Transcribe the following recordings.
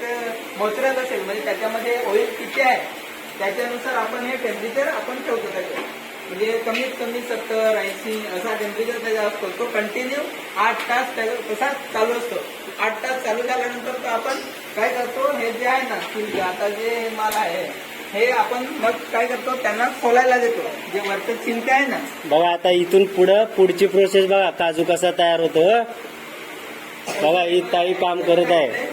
जास्त असेल म्हणजे त्याच्यामध्ये ऑइल किती आहे त्याच्यानुसार आपण हे टेम्परेचर आपण ठेवतो त्याचे म्हणजे कमीत कमी सत्तर ऐंशी असा टेम्परेचर त्याचा असतो. तो कंटिन्यू आठ तास त्याचा तसा चालू असतो. आठ तास चालू झाल्यानंतर तो आपण काय करतो हे जे आहे ना की आता जे माल आहे हे आपण मग काय करतो त्यांना खोलायला देतो. जे वरचं चिंता आहे ना. बघा आता इथून पुढं पुढची प्रोसेस बघा काजू कसा तयार होतो. बघा ही ताई काम करत आहे.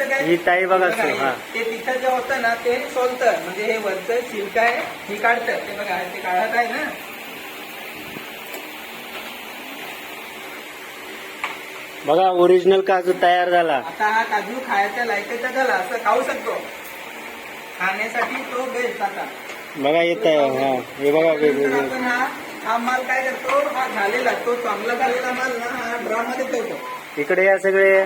हे ही ताई बघा हा. ते तिथं जे होतं ना ते सोलतं. म्हणजे हे वरचं छिलक आहे ही काढतं. ते बघा ते काढत आहे ना. बघा ओरिजिनल काजू तयार झाला. आता हा काजू खायच्या लायकीचा झाला असं खाऊ शकतो. खाण्यासाठी तो बेस्ट आता. बघा येत आहे हा. हे बघा नंतर वेगवेगळे आपण हा हा माल काय करतो? हा झालेला तो चांगला झालेला माल ना हा ड्राममध्ये ठेवतो. इकडे या सगळे.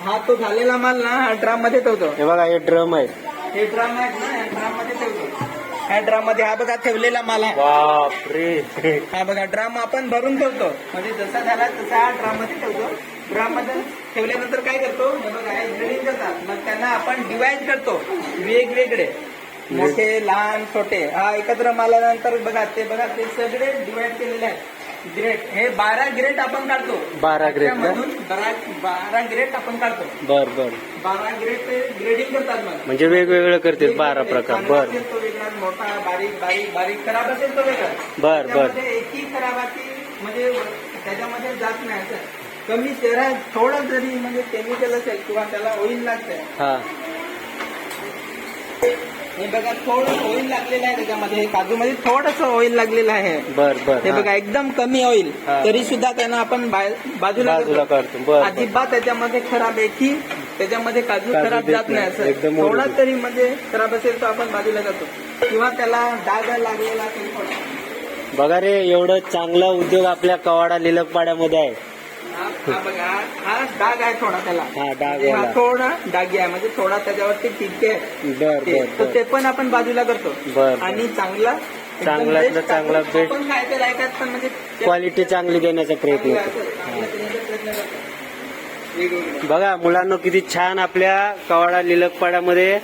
हा तो झालेला माल ना हा ड्राममध्ये ठेवतो. हे बघा हे ड्रम आहे. हे ड्राम आहेत ना ड्राममध्ये ठेवतो. ह्या ड्राममध्ये हा बघा ठेवलेला माल आहे. बापरे. हा बघा ड्राम आपण भरून ठेवतो. म्हणजे जसा झाला तसा हा ड्राममध्ये ठेवतो. ड्राममध्ये ठेवल्यानंतर काय करतो? हे बघा हे ग्रेडिंग करतात मग त्यांना आपण डिवाइड करतो. वेगवेगळे. मोठे लहान छोटे. हा एकत्र मारल्यानंतर बघा ते बघा ते सगळे डिवाइड केलेले आहेत. ग्रेट. हे बारा ग्रेट आपण काढतो. बारा ग्रेट का? त्याच्यामधून बारा बारा ग्रेट आपण काढतो. बर बर. बारा ग्रेट ग्रेडिंग करतात मग. म्हणजे वेगवेगळं करतील बारा प्रकार. चांगला बर. असेल तो वेगळा मोठा बारीक बारीक बारीक खराब असेल तो वेगळा. बर, बर. त्याच्यामध्ये एकही खराबाची म्हणजे त्याच्यामध्ये जात नाही असं. कमी तेरा थोडं जरी म्हणजे केमिकल असेल किंवा त्याला ऑइल लागतंय. हा. हे बघा थोडं ऑइल लागलेलं आहे त्याच्यामध्ये काजूमध्ये थोडस ऑइल लागलेलं आहे बर बर हे हा. बघा एकदम कमी ऑइल हा. तरी सुद्धा त्यांना आपण बाहेर बाजूला बाजूला करतो. काढतो बर बर. अजिबात त्याच्यामध्ये खराब एकही त्याच्यामध्ये काजू काजू खराब देत जात नाही नाही. असं एकदम थोडा. तरी म्हणजे खराब असेल तर आपण बाजूला करतो किंवा त्याला डाग लागलेला थोडा. बघा रे एवढं चांगला उद्योग आपल्या कवाडा लिलकपाड्यामध्ये आहे हा बघा डाग आहे थोडा त्याला. हा, डाग म्हणजे हा वाला. थोडा डागी आहे म्हणजे थोडा त्याच्यावरती टिके. आहे बर ते- बर. तर बर ते पण आपण बाजूला करतो. बर. आणि चांगला एकदम चांगल्यातलं best चांगला आपण- best. आपण खायच्या लायकात पण म्हणजे ते- क्वालिटी चांगली देण्याचा प्रयत्न चांगलं करतो. चांगलं. वेगवेगळे. बघा मुलांना किती छान आपल्या कवाडा लिलकपाड्यामध्ये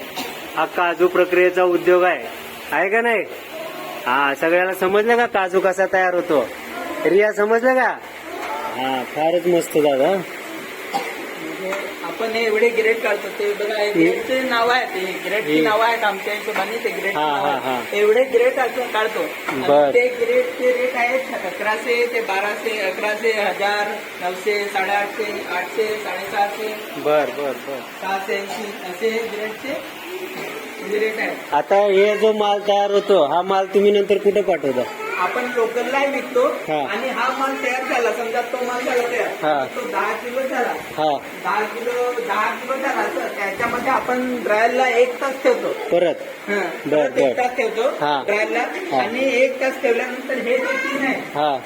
हा काजू प्रक्रियेचा उद्योग आहे. आहे का नाही? हा सगळ्याला समजलं का काजू कसा तयार होतो? रिया समजलं का? हा फारच मस्त दादा. म्हणजे आपण हे एवढे ग्रेड काढतो ते बघा हे ग्रेडचे नाव आहेत हे हे- नाव आहेत आमच्या हिशोबाने ते हा, हा, हा. एवढे ग्रेड आपण काढतो. आणि बर. ते ग्रेडचे रेट आहेत अकराशे ते बाराशे अकराशे हजार नऊशे साडेआठशे आठशे साडेसहाशे बर बर बर. सहाशे ऐंशी असे हे ग्रेडचे रेट आहेत. आता हे जो माल तयार होतो हा माल तुम्ही नंतर कुठे पाठवता? आपण लोकललाही विकतो हा. आणि हा माल तयार झाला समजा तो माल झाला हा. तयार तो दहा किलो झाला हा दहा किलो दहा किलो झाला तर त्याच्यामध्ये आपण ड्रायरला एक तास ठेवतो परत हं. बर, एक. तास ठेवतो हा. ड्रायरला हा. आणि एक तास ठेवल्यानंतर हे जे तीन आहे हा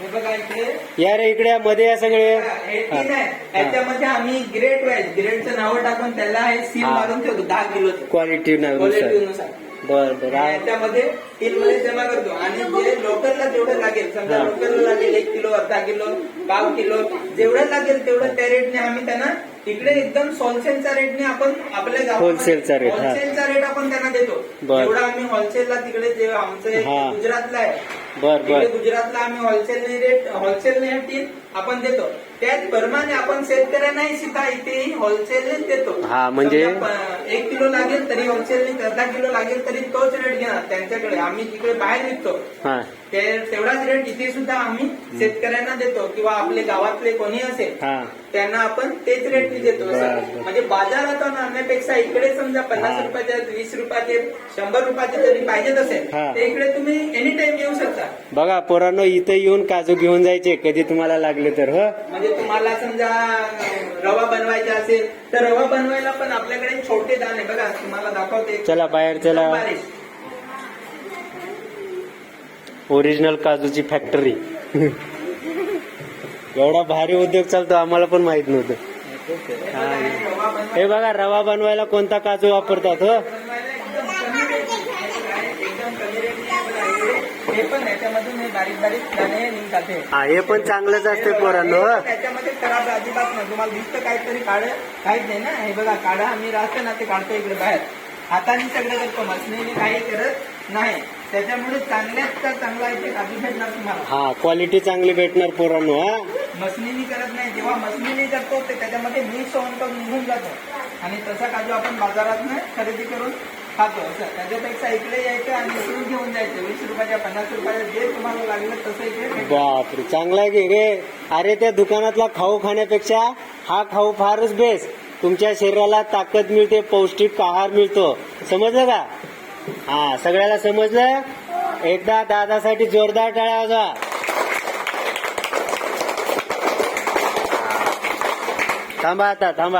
हे बघा इथे या रे इकडे या, मध्ये या सगळे हे तीन आहे याच्यामध्ये आम्ही ग्रेड वाईज ग्रेडचं नाव टाकून त्याला हे सील हा. मारून ठेवतो दहा किलोचं क्वालिटी क्वालिटी नुसार नुसार बर बर. याच्यामध्ये तीन मध्ये जमा करतो आणि जे लोकलला जेवढं लागेल समजा. लोकलला लागेल एक किलो अर्धा किलो पाव किलो जेवढं लागेल तेवढं त्या रेटने आम्ही त्यांना इकडे एकदम होलसेलच्या रेटने आपण आपल्या गावामध्ये- Wholesale चा rate, हा. होलसेलचा रेट आपण त्यांना देतो. जेवढा आम्ही होलसेलला तिकडे जे आमचं. गुजरातला आहे बर बर. गुजरातला आम्ही होलसेल रेट होलसेल रेट आपण देतो. त्याचप्रमाणे आपण शेतकऱ्यांनाही सुद्धा इथे होलसेल देतो. हा, म्हणजे- एक किलो लागेल तरी होलसेल अर्धा किलो लागेल तरी तोच रेट घेणार त्यांच्याकडे. आम्ही तिकडे बाहेर विकतो. हा. तेवढाच रेट इथे सुद्धा आम्ही शेतकऱ्यांना देतो किंवा आपले गावातले कोणी असेल त्यांना आपण तेच रेट देतो. म्हणजे बाजारात आणण्यापेक्षा इकडे समजा पन्नास. रुपयाचे वीस रुपयाचे शंभर रुपयाचे जरी पाहिजेत असेल. तर इकडे तुम्ही एनी टाइम येऊ शकता. बघा पोरांनो इथे येऊन काजू घेऊन जायचे कधी तुम्हाला लागले तर हो? म्हणजे तुम्हाला समजा रवा बनवायचा असेल तर रवा बनवायला पण आपल्याकडे छोटे दाणे बघा तुम्हाला दाखवते. चला बाहेर चला. बारीक. ओरिजिनल काजूची फॅक्टरी एवढा भारी उद्योग चालतो आम्हाला पण माहीत नव्हतं. हे. हे बघा रवा बनवायला कोणता काजू वापरतात हो बनवायला एकदम कमी रेट एकदम कमी रेट हे पण याच्यामधून हे बारीक बारीक दाणे निघतात हे. हा हे पण चांगलंच असते पोरांनो हे त्याच्यामध्ये खराब अजिबात नाही. तुम्हाला दिसतं काहीतरी काढ काहीच नाही ना? हे बघा काढा. आम्ही राहतो ना ते काढतो इकडे बाहेर. हाताने सगळं करतो मशनीने काही करत नाही. त्याच्यामुळे चांगल्यात तर चांगला इथे काजू भेटणार तुम्हाला. हा क्वालिटी चांगली भेटणार पोरांनो हा. मशनीनी करत नाही. जेव्हा मशनीने करतो ते त्याच्यामध्ये मिक्स होऊन तो निघून जातो. आणि तसा काजू आपण बाजारात खरेदी करून खातो असं त्याच्यापेक्षा इकडे यायचं आणि इकडून घेऊन जायचं. वीस रुपयाच्या पन्नास रुपयाच्या जे तुम्हाला लागलं तसं इकडे भेटेल. बापरे चांगला आहे की रे? अरे त्या दुकानातला खाऊ खाण्यापेक्षा हा खाऊ फारच बेस्ट तुमच्या शरीराला ताकद मिळते पौष्टिक आहार मिळतो. समजलं का? हा सगळ्याला समजलं? एकदा दादासाठी जोरदार टाळ्या वाजवा. थांबा आता थांबा.